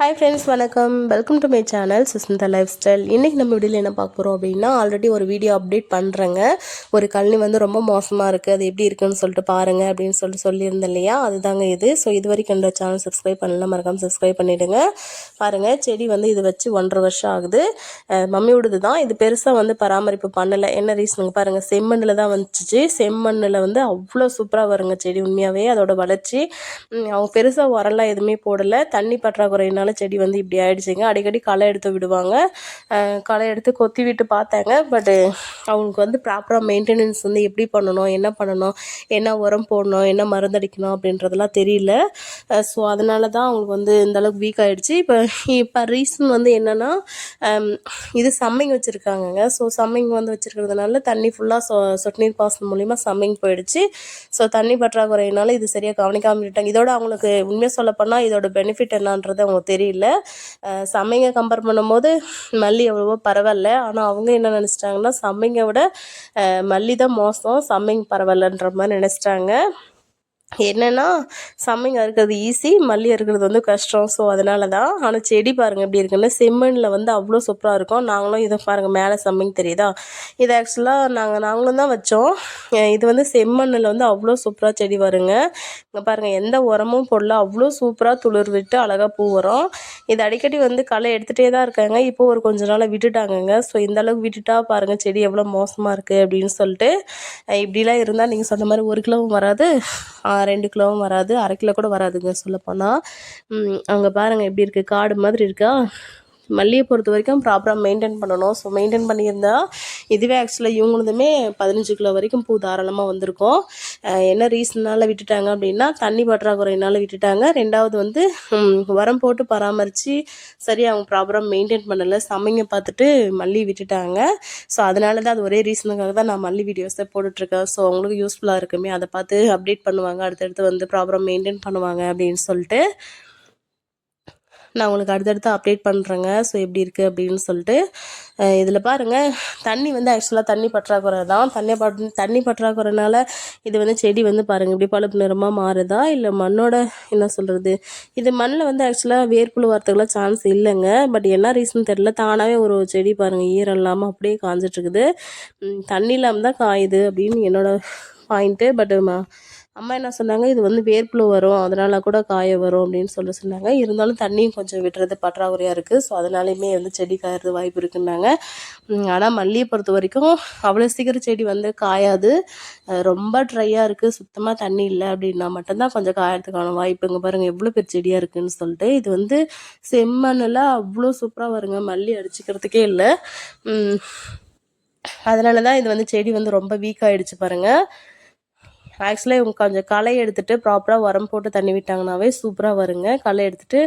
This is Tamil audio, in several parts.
ஹாய் ஃப்ரெண்ட்ஸ் வணக்கம். Welcome to my channel Sushmitha lifestyle இன்றைக்கி நம்ம வீடியோவில் என்ன பார்க்க போகிறோம் அப்படின்னா ஆல்ரெடி ஒரு வீடியோ அப்டேட் பண்ணுறேங்க ஒரு கழனி வந்து ரொம்ப மோசமாக இருக்குது அது எப்படி இருக்குன்னு சொல்லிட்டு பாருங்கள் அப்படின்னு சொல்லிட்டு சொல்லியிருந்தேன் இல்லையா? அதுதாங்க இது. ஸோ இது வரைக்கும் என்னோட சேனல் சப்ஸ்கிரைப் பண்ணலாம் மறக்காமல் சப்ஸ்கிரைப் பண்ணிவிடுங்க பாருங்கள் செடி வந்து இது வச்சு ஒன்றரை வருஷம் ஆகுது. மம்மி விடுது தான். இது பெருசாக வந்து பராமரிப்பு பண்ணலை. என்ன ரீசனுங்க பாருங்கள் செம்மண்ணில் தான் வந்துச்சு. செம்மண்ணில் வந்து அவ்வளோ சூப்பராக வருங்க செடி உண்மையாகவே அதோட வளர்ச்சி அவங்க பெருசாக உரம்லாம் எதுவுமே போடலை. தண்ணி பற்றாக்குறையினால அதனால செடி வந்து இப்படி ஆயிடுச்சுங்க. அடிக்கடி களை எடுத்து விடுவாங்க. களை எடுத்து கொத்தி விட்டு பார்த்தாங்க. பட்டு அவங்களுக்கு வந்து ப்ராப்பராக மெயின்டெனன்ஸ் வந்து எப்படி பண்ணணும் என்ன பண்ணணும் என்ன உரம் போடணும் என்ன மருந்தடிக்கணும் அப்படின்றதெல்லாம் தெரியல. ஸோ அதனால தான் அவங்களுக்கு வந்து இந்தளவுக்கு வீக் ஆகிடுச்சு இப்போ இப்போ ரீசன் வந்து என்னென்னா இது சம்மிங் வச்சுருக்காங்கங்க. ஸோ சம்மிங் வந்து வச்சுருக்கிறதுனால தண்ணி ஃபுல்லாக சொ சொட்டு நீர் பாசனம் மூலிமா சம்மிங் போயிடுச்சு. ஸோ தண்ணி பற்றாக்குறையினால இது சரியாக கவனிக்காமல் விட்டாங்க இதோட அவங்களுக்கு உண்மையாக சொல்லப்போனால் இதோட பெனிஃபிட் என்னன்றது அவங்க தெரியல. சமைங்க கம்பேர் பண்ணும்போது மல்லி எவ்வளவோ பரவாயில்ல. ஆனால் அவங்க என்ன நினச்சிட்டாங்கன்னா சமைங்க விட மல்லி தான் மோசம் சமைங்க பரவாயில்லன்ற மாதிரி நினச்சிட்டாங்க. என்னென்னா சம்மிங் அறுக்கிறது ஈஸி மல்லி அறுக்கிறது வந்து கஷ்டம். ஸோ அதனால தான் ஆனால் செடி பாருங்கள் எப்படி இருக்குன்னு செம்மண்ணில் வந்து அவ்வளோ சூப்பராக இருக்கும். நாங்களும் இதை பாருங்கள் மேலே சம்மிங் தெரியுதா? இது ஆக்சுவலாக நாங்கள் நாங்களும் தான் வச்சோம். இது வந்து செம்மண்ணில் வந்து அவ்வளோ சூப்பராக செடி வருங்க. இங்கே பாருங்கள் எந்த உரமும் போடல. அவ்வளோ சூப்பராக துளிர் விட்டு அழகாக பூ வரும். இது அடிக்கடி வந்து களை எடுத்துகிட்டே தான் இருக்காங்க. இப்போ ஒரு கொஞ்ச நாளாக விட்டுட்டாங்கங்க. ஸோ இந்த அளவுக்கு விட்டுட்டா பாருங்கள் செடி எவ்வளோ மோசமாக இருக்குது அப்படின்னு சொல்லிட்டு இப்படிலாம் இருந்தால் நீங்கள் சொன்ன மாதிரி ஒரு கிலோவும் வராது. ரெண்டு கிலோவும் வராது. அரை கிலோ கூட வராதுங்க சொல்லப்போனால் அங்கே பாருங்கள் எப்படி இருக்குது காடு மாதிரி இருக்கா? மல்லியை பொறுத்த வரைக்கும் ப்ராப்பராக மெயின்டைன் பண்ணணும். ஸோ மெயின்டைன் பண்ணியிருந்தா இதுவே ஆக்சுவலாக இவங்களுதுமே பதினஞ்சு கிலோ வரைக்கும் பூ தாராளமாக வந்திருக்கும். என்ன ரீசனால் விட்டுட்டாங்க அப்படின்னா தண்ணி பற்றாக்குறையினால் விட்டுட்டாங்க. ரெண்டாவது வந்து உரம் போட்டு பராமரித்து சரி அவங்க ப்ராப்பராக மெயின்டைன் பண்ணலை. சமைங்க பார்த்துட்டு மல்லி விட்டுட்டாங்க. ஸோ அதனால தான் அது ஒரே ரீசனுக்காக தான் நான் மல்லி வீடியோஸை போட்டுட்ருக்கேன். ஸோ அவங்களுக்கு யூஸ்ஃபுல்லாக இருக்குமே. அதை பார்த்து அப்டேட் பண்ணுவாங்க. அடுத்தடுத்து வந்து ப்ராப்பராக மெயின்டைன் பண்ணுவாங்க அப்படின்னு சொல்லிட்டு. நான் உங்களுக்கு அடுத்தடுத்து அப்டேட் பண்ணுறேங்க ஸோ எப்படி இருக்குது அப்படின்னு சொல்லிட்டு இதில் பாருங்கள் தண்ணி வந்து ஆக்சுவலாக தண்ணி பற்றாக்குறை தான். தண்ணி பட் தண்ணி பற்றாக்குறைனால இது வந்து செடி வந்து பாருங்கள் இப்படி பழுப்பு நிறமாக மாறுதா? இல்லை மண்ணோட என்ன சொல்கிறது இது மண்ணில் வந்து ஆக்சுவலாக வேர்ப்புழு வரத்துக்குலாம் சான்ஸ் இல்லைங்க. பட் என்ன ரீசன் தெரில தானாகவே ஒரு செடி பாருங்கள் ஈரம் இல்லாமல் அப்படியே காஞ்சிட்ருக்குது தண்ணி இல்லாமல் தான் காயுது அப்படின்னு என்னோடய பாயிண்ட்டு பட் அம்மா என்ன சொன்னாங்க? இது வந்து வேர்ப்புழு வரும். அதனால் கூட காய வரும் அப்படின்னு சொல்லி சொன்னாங்க. இருந்தாலும் தண்ணியும் கொஞ்சம் விட்டுறது பற்றாக்குறையாக இருக்குது ஸோ அதனாலையுமே வந்து செடி காயறது வாய்ப்பு இருக்குன்னாங்க. ஆனால் மல்லியை பொறுத்த வரைக்கும் அவ்வளோ சீக்கிரம் செடி வந்து காயாது. ரொம்ப ட்ரையாக இருக்குது சுத்தமாக தண்ணி இல்லை அப்படின்னா மட்டும்தான் கொஞ்சம் காயறதுக்கான வாய்ப்புங்க பாருங்கள் எவ்வளோ பெரிய செடியாக இருக்குதுன்னு சொல்லிட்டு இது வந்து செம்மண்ணில் அவ்வளோ சூப்பராக வருங்க. மல்லி அடிச்சுக்கிறதுக்கே இல்லை. அதனால தான் இது வந்து செடி வந்து ரொம்ப வீக் ஆகிடுச்சு பாருங்கள் ஆக்சுவலாக இவங்க கொஞ்சம் களை எடுத்துகிட்டு ப்ராப்பராக உரம் போட்டு தண்ணி விட்டாங்கனாவே சூப்பராக வருங்க. களை எடுத்துகிட்டு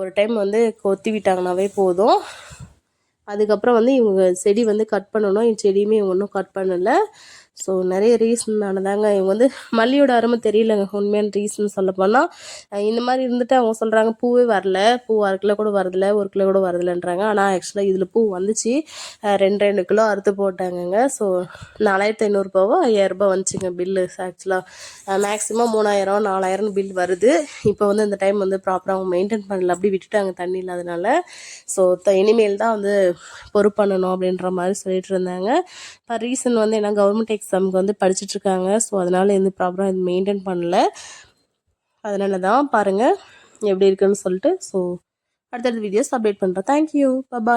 ஒரு டைம் வந்து கொத்தி விட்டாங்கனாவே போதும். அதுக்கப்புறம் வந்து இவங்க செடி வந்து கட் பண்ணணும். செடியுமே இவங்க ஒன்றும் கட் பண்ணலை. ஸோ நிறைய ரீசன் தாங்க இவங்க வந்து மல்லியோட அருமை தெரியலங்க. உண்மையான ரீசன் சொல்லப்போனால் இந்த மாதிரி இருந்துட்டு அவங்க சொல்கிறாங்க பூவே வரல. பூ அரை கிலோ கூட வரதில்ல. ஒரு கிலோ கூட வரதில்லைன்றாங்க. ஆனால் ஆக்சுவலாக இதில் பூ வந்துச்சு. ரெண்டு ரெண்டு கிலோ அறுத்து போட்டாங்கங்க. ஸோ நாலாயிரத்தி ஐநூறுரூபாவோ ஐயாயிரரூபா வந்துச்சுங்க பில்லு ஆக்சுவலாக மேக்ஸிமம் மூணாயிரம் நாலாயிரம்னு பில் வருது. இப்போ வந்து இந்த டைம் வந்து ப்ராப்பராக அவங்க மெயின்டைன் பண்ணல. அப்படி விட்டுட்டாங்க தண்ணி இல்லாதனால. ஸோ இனிமேல் தான் வந்து பொறுப்பு பண்ணணும் அப்படின்ற மாதிரி சொல்லிட்டு இருந்தாங்க. இப்போ ரீசன் வந்து என்ன கவர்மெண்ட் எக்ஸாமுக்கு வந்து படிச்சுட்ருக்காங்க. ஸோ அதனால் எந்த ப்ராப்ளம் இது மெயின்டைன் பண்ணல. அதனால தான் பாருங்கள் எப்படி இருக்குன்னு சொல்லிட்டு. ஸோ அடுத்தடுத்த வீடியோஸ் அப்டேட் பண்ணுறேன் தேங்க்யூ பபா